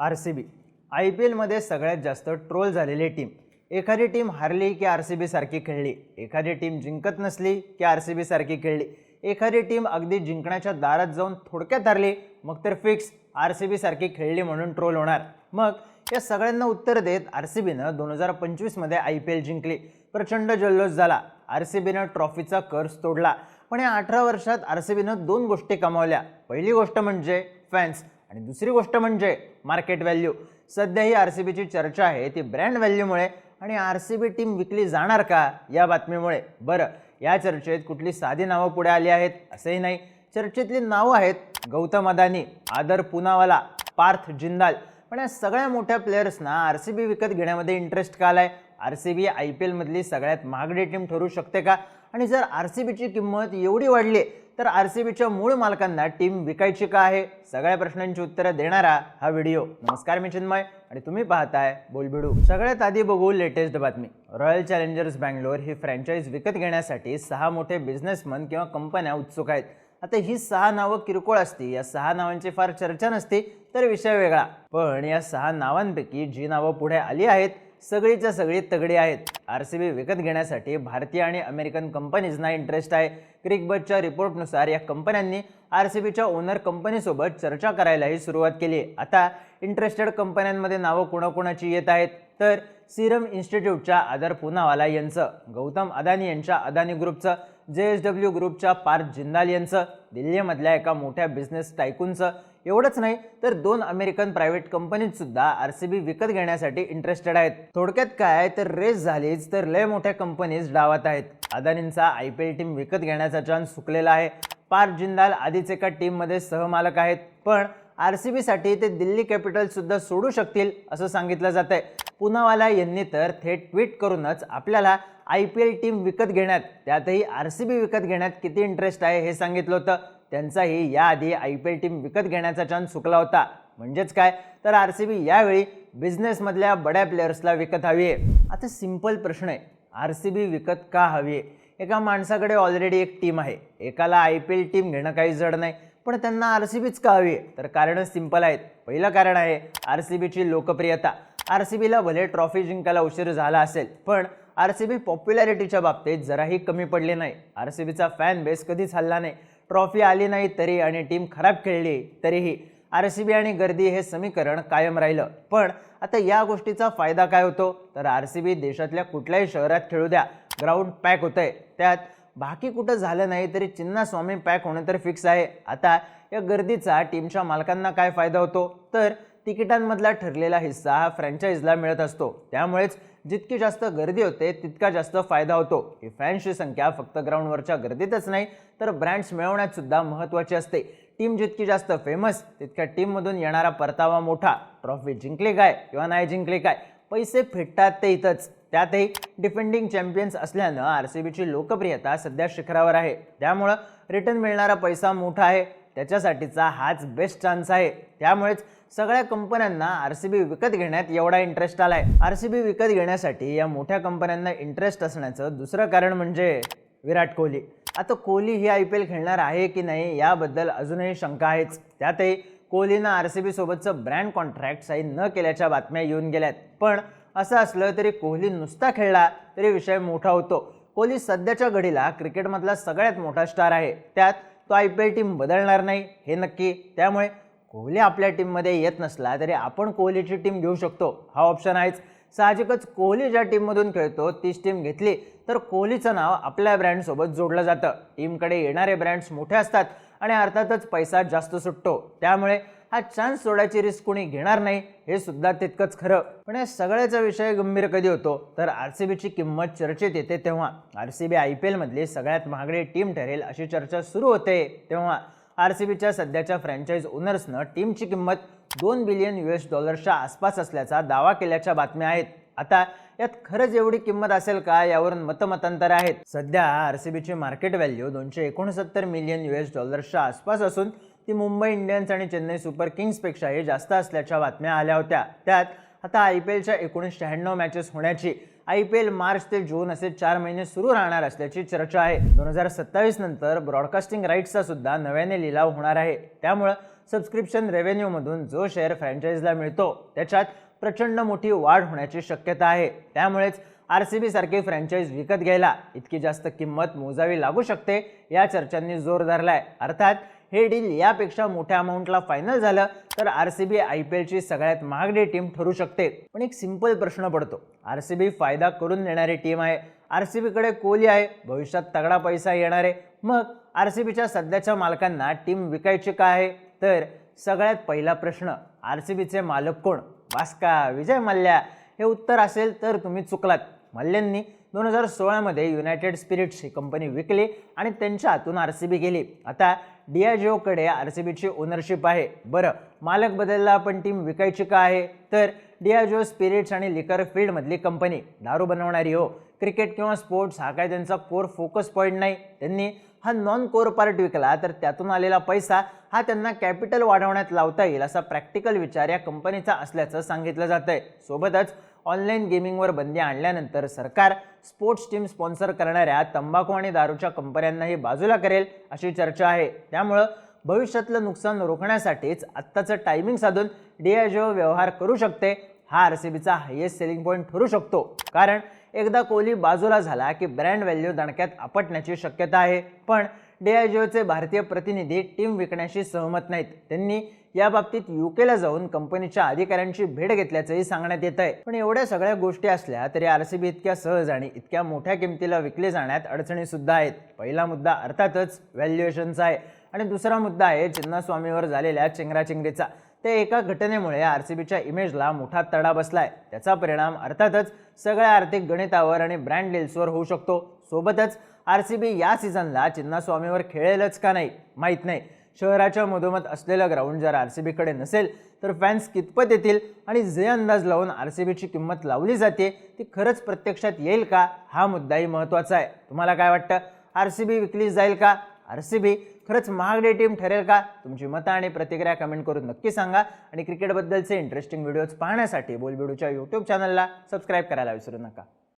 R C B. I P एलमध्ये सगळ्यात जास्त ट्रोल झालेली टीम. एखादी टीम हारली की आर सी बी सारखी खेळली. एखादी टीम जिंकत नसली की आर सी बी सारखी खेळली. एखादी टीम अगदी जिंकण्याच्या दारात जाऊन थोडक्यात हरली मग तर फिक्स आर सी बी सारखी खेळली म्हणून ट्रोल होणार. मग या सगळ्यांना उत्तर देत आर सी बीनं दोन हजार पंचवीसमध्ये आय पी एल जिंकली. प्रचंड जल्लोष झाला. आर सी बीनं ट्रॉफीचा कर्ज तोडला. पण या अठरा वर्षात आर सी बीनं दोन गोष्टी कमावल्या. पहिली गोष्ट म्हणजे फॅन्स. आणि दुसरी गोष्ट म्हणजे मार्केट व्हॅल्यू सध्या ही आर सी बीची चर्चा आहे ती ब्रँड व्हॅल्यूमुळे आणि आर सी बी टीम विकली जाणार का या बातमीमुळे? बरं या चर्चेत कुठली साधी नावं पुढे आली आहेत असंही नाही. चर्चेतली नावं आहेत गौतम अदानी आदर पुनावाला पार्थ जिंदाल. पण या सगळ्या मोठ्या प्लेयर्सना आर सी बी विकत घेण्यामध्ये इंटरेस्ट का आलाय? R C B I P एलमधली सगळ्यात महागडी टीम ठरू शकते का? आणि जर आर सी बीची किंमत एवढी वाढली तर आर सी बीच्या मूळ मालकांना टीम विकायची का आहे? सगळ्या प्रश्नांची उत्तरं देणारा हा व्हिडिओ. नमस्कार मी चिन्मय आणि तुम्ही पाहताय बोलबिडू. सगळ्यात आधी बघू लेटेस्ट बातमी. रॉयल चॅलेंजर्स बँगलोर ही फ्रँचाईज विकत घेण्यासाठी सहा मोठे बिझनेसमन किंवा कंपन्या उत्सुक आहेत. आता ही सहा नावं किरकोळ असती. या सहा नावांची फार चर्चा नसती तर विषय वेगळा. पण या सहा नावांपैकी जी नावं पुढे आली आहेत सगळीच्या सगळी तगडी आहेत. आर सी बी विकत घेण्यासाठी भारतीय आणि अमेरिकन कंपनीजना इंटरेस्ट आहे. क्रिकबटच्या रिपोर्टनुसार या कंपन्यांनी आर सी बीच्या ओनर कंपनीसोबत चर्चा करायलाही सुरुवात केली. आता इंटरेस्टेड कंपन्यांमध्ये नावं कोणाकोणाची येत आहेत? तर सिरम इन्स्टिट्यूटच्या आदर पुनावाला यांचं गौतम अदानी यांच्या अदानी ग्रुपचं जे एस डब्ल्यू ग्रुपच्या पार्थ जिंदाल यांचं दिल्लीमधल्या एका मोठ्या बिझनेस टायकूनचं एवढंच नाही तर दोन अमेरिकन प्रायव्हेट कंपनीत सुद्धा आर सी बी विकत घेण्यासाठी इंटरेस्टेड आहेत. थोडक्यात काय तर रेस झालीच तर लय मोठ्या कंपनीज डावात आहेत. अदानींचा आय पी एल टीम विकत घेण्याचा चान्स चुकलेला आहे. पार्थ जिंदाल आधीच एका टीममध्ये सहमालक आहेत. पण आर सी बीसाठी ते दिल्ली कॅपिटल्ससुद्धा सोडू शकतील असं सांगितलं जात आहे पुनावाला यांनी तर थेट ट्विट करूनच आपल्याला आय पी एल टीम विकत घेण्यात त्यातही आर सी बी विकत घेण्यात किती इंटरेस्ट आहे हे सांगितलं होतं. त्यांचाही याआधी आय पी एल टीम विकत घेण्याचा चान्स चुकला होता. म्हणजेच काय? तर आर सी बी यावेळी बिझनेसमधल्या बड्या प्लेयर्सला विकत हवी आहे आता सिंपल प्रश्न आहे. आर सी बी विकत का हवी आहे एका माणसाकडे ऑलरेडी एक टीम आहे. एकाला आय पी एल टीम घेणं काही जड नाही. पण त्यांना आर सी बीच का हवी आहे तर कारणं सिंपल आहेत. पहिलं कारण आहे आर सी बीची लोकप्रियता. आर सी बीला भले ट्रॉफी जिंकायला उशीर झाला असेल पण आर सी बी पॉप्युलॅरिटीच्या बाबतीत जराही कमी पडली नाही. आर सी बीचा फॅन बेस कधीच हल्ला नाही. ट्रॉफी आली नाही तरी आणि टीम खराब खेळली तरीही आर सी बी आणि गर्दी हे समीकरण कायम राहिलं. पण आता या गोष्टीचा फायदा काय होतो? तर आर सी बी देशातल्या कुठल्याही शहरात खेळू द्या. ग्राउंड पॅक होतंय. त्यात बाकी कुठं झालं नाही तरी चिन्नास्वामी पॅक होणं तर फिक्स आहे. आता या गर्दीचा टीमच्या मालकांना काय फायदा होतो? तर तिकिटांमधला ठरलेला हिस्सा हा फ्रँचाईजला मिळत असतो. त्यामुळेच जितकी जास्त गर्दी होते तितका जास्त फायदा होतो. ही फॅन्सची संख्या फक्त ग्राउंडवरच्या गर्दीतच नाही तर ब्रँड्स मिळवण्यात सुद्धा महत्त्वाची असते. टीम जितकी जास्त फेमस तितक्या टीममधून येणारा परतावा मोठा. ट्रॉफी जिंकली काय किंवा नाही जिंकली काय पैसे फेटतात ते इथंच. त्यातही डिफेंडिंग चॅम्पियन्स असल्यानं आर सी बीची लोकप्रियता सध्या शिखरावर आहे. त्यामुळं रिटर्न मिळणारा पैसा मोठा आहे. त्याच्यासाठीचा हाच बेस्ट चान्स आहे. त्यामुळेच सगळ्या कंपन्यांना आर सी बी विकत घेण्यात एवढा इंटरेस्ट आलाय. आर सी बी विकत घेण्यासाठी या मोठ्या कंपन्यांना इंटरेस्ट असण्याचं दुसरं कारण म्हणजे विराट कोहली. आता कोहली ही आय पी एल खेळणार आहे की नाही याबद्दल अजूनही शंका आहेच. त्यातही कोहलीनं आर सी बी सोबतचं ब्रँड कॉन्ट्रॅक्ट साईन न केल्याच्या बातम्या येऊन गेल्यात. पण असं असलं तरी कोहली नुसता खेळला तरी विषय मोठा होतो. कोहली सध्याच्या घडीला क्रिकेटमधला सगळ्यात मोठा स्टार आहे. त्यात तो आय पी एल टीम बदलणार नाही हे नक्की. त्यामुळे कोहली आपल्या टीममध्ये येत नसला तरी आपण कोहलीची टीम घेऊ शकतो. हा ऑप्शन आहेच. साहजिकच कोहली ज्या टीममधून खेळतो तीच टीम घेतली तर कोहलीचं नाव आपल्या ब्रँडसोबत जोडलं जातं. टीमकडे येणारे ब्रँड्स मोठे असतात आणि अर्थातच पैसा जास्त सुटतो. त्यामुळे हा चान्स सोडायची रिस्क कोणी घेणार नाही हे सुद्धा तितकंच खरं. पण या सगळ्याचा विषय गंभीर कधी होतो? तर आर सी बीची किंमत चर्चेत येते तेव्हा. R C B I P एलमधली सगळ्यात महागडी टीम ठरेल अशी चर्चा सुरू होते तेव्हा. आर सी बीच्या सध्याच्या फ्रँचाईज ओनर्सनं टीमची किंमत दोन बिलियन यू एस डॉलर्सच्या आसपास असल्याचा दावा केल्याच्या बातम्या आहेत. आता यात खरंच एवढी किंमत असेल का यावरून मतमतांतर आहेत. सध्या आर सी बीची मार्केट व्हॅल्यू दोनशे एकोणसत्तर मिलियन यू एस डॉलर्सच्या आसपास असून ती मुंबई इंडियन्स आणि चेन्नई सुपर किंग्सपेक्षाही जास्त असल्याच्या बातम्या आल्या होत्या. त्यात आता आय पी एलच्या एकोणीस शहाण्णव मॅचेस होण्याची आय पी एल मार्च ते जून असे चार महिने सुरू राहणार असल्याची चर्चा आहे. दोन हजार सत्तावीस नंतर ब्रॉडकास्टिंग राईट्सचा सुद्धा नव्याने लिलाव होणार आहे. त्यामुळं सबस्क्रिप्शन रेव्हेन्यूमधून जो शेअर फ्रँचायझीला मिळतो त्याच्यात प्रचंड मोठी वाढ होण्याची शक्यता आहे. त्यामुळेच आर सी बी सारखी फ्रँचाईज विकत घ्यायला इतकी जास्त किंमत मोजावी लागू शकते या चर्चांनी जोर धरलाय. अर्थात हे डील यापेक्षा मोठ्या अमाऊंटला फायनल झालं तर R C B I P एलची सगळ्यात महागडी टीम ठरू शकते. पण एक सिंपल प्रश्न पडतो. आर सी बी फायदा करून देणारी टीम आहे. आर सी बीकडे कोहली आहे. भविष्यात तगडा पैसा येणार आहे. मग आर सी बीच्या सध्याच्या मालकांना टीम विकायची का आहे? तर सगळ्यात पहिला प्रश्न आर सी बीचे मालक कोण? वास्का विजय मल्ल्या. हे उत्तर असेल तर तुम्ही चुकलात. मल्ल्यांनी दोन हजार सोळामध्ये युनायटेड स्पिरिट्स ही कंपनी विकली आणि त्यांच्या हातून आर सी बी गेली. आता डिआयजिओकडे आर सी बीची ओनरशिप आहे. बरं मालक बदलला पण टीम विकायची का आहे? तर डिआयजिओ स्पिरिट्स आणि लिकर फील्डमधली कंपनी दारू बनवणारी हो. क्रिकेट किंवा स्पोर्ट्स हा काय त्यांचा कोर फोकस पॉईंट नाही. त्यांनी हा नॉन कोर पार्ट विकला तर त्यातून आलेला पैसा हा त्यांना कॅपिटल वाढवण्यात लावता येईल असा प्रॅक्टिकल विचार या कंपनीचा असल्याचं सांगितलं जात आहे सोबतच ऑनलाईन गेमिंगवर बंदी आणल्यानंतर सरकार स्पोर्ट्स टीम स्पॉन्सर करणाऱ्या तंबाखू आणि दारूच्या कंपन्यांनाही बाजूला करेल अशी चर्चा आहे. त्यामुळं भविष्यातलं नुकसान रोखण्यासाठीच आत्ताचं टायमिंग साधून डीआयजीओ व्यवहार करू शकते हा आर सी बीचा हायेस्ट सेलिंग पॉईंट ठरू शकतो. कारण एकदा कोहली बाजूला झाला की ब्रँड व्हॅल्यू दणक्यात आपटण्याची शक्यता आहे. पण डीआयजीओचे भारतीय प्रतिनिधी टीम विकण्याशी सहमत नाहीत. त्यांनी या बाबतीत युकेला जाऊन कंपनीच्या अधिकाऱ्यांची भेट घेतल्याचंही सांगण्यात येत आहे. पण एवढ्या सगळ्या गोष्टी असल्या तरी आर सी बी इतक्या सहज आणि इतक्या मोठ्या किमतीला विकले जाण्यात अडचणी सुद्धा आहेत. पहिला मुद्दा अर्थातच व्हॅल्युएशनचा आहे. आणि दुसरा मुद्दा आहे चिन्नास्वामीवर झालेल्या चेंगराचेंगरीचा. ते एका घटनेमुळे आर सी बीच्या इमेजला मोठा तडा बसलाय. त्याचा परिणाम अर्थातच सगळ्या आर्थिक गणितावर आणि ब्रँड डील्सवर होऊ शकतो. सोबतच आर सी बी या सीझनला चिन्नास्वामीवर खेळेलच का नाही माहीत नाही. शहराच्या मधोमध असलेलं ग्राउंड जर आर सी बीकडे नसेल तर फॅन्स कितपत येतील आणि जे अंदाज लावून आर सी बीची किंमत लावली जाते ती खरंच प्रत्यक्षात येईल का? हा मुद्दाही महत्त्वाचा आहे. तुम्हाला काय वाटतं? आर सी बी विकली जाईल का? आर सी बी खरंच महागडी टीम ठरेल का? तुमची मतं आणि प्रतिक्रिया कमेंट करून नक्की सांगा. आणि क्रिकेटबद्दलचे इंटरेस्टिंग व्हिडिओज पाहण्यासाठी बोलबिडूच्या यूट्यूब चॅनलला सबस्क्राईब करायला विसरू नका.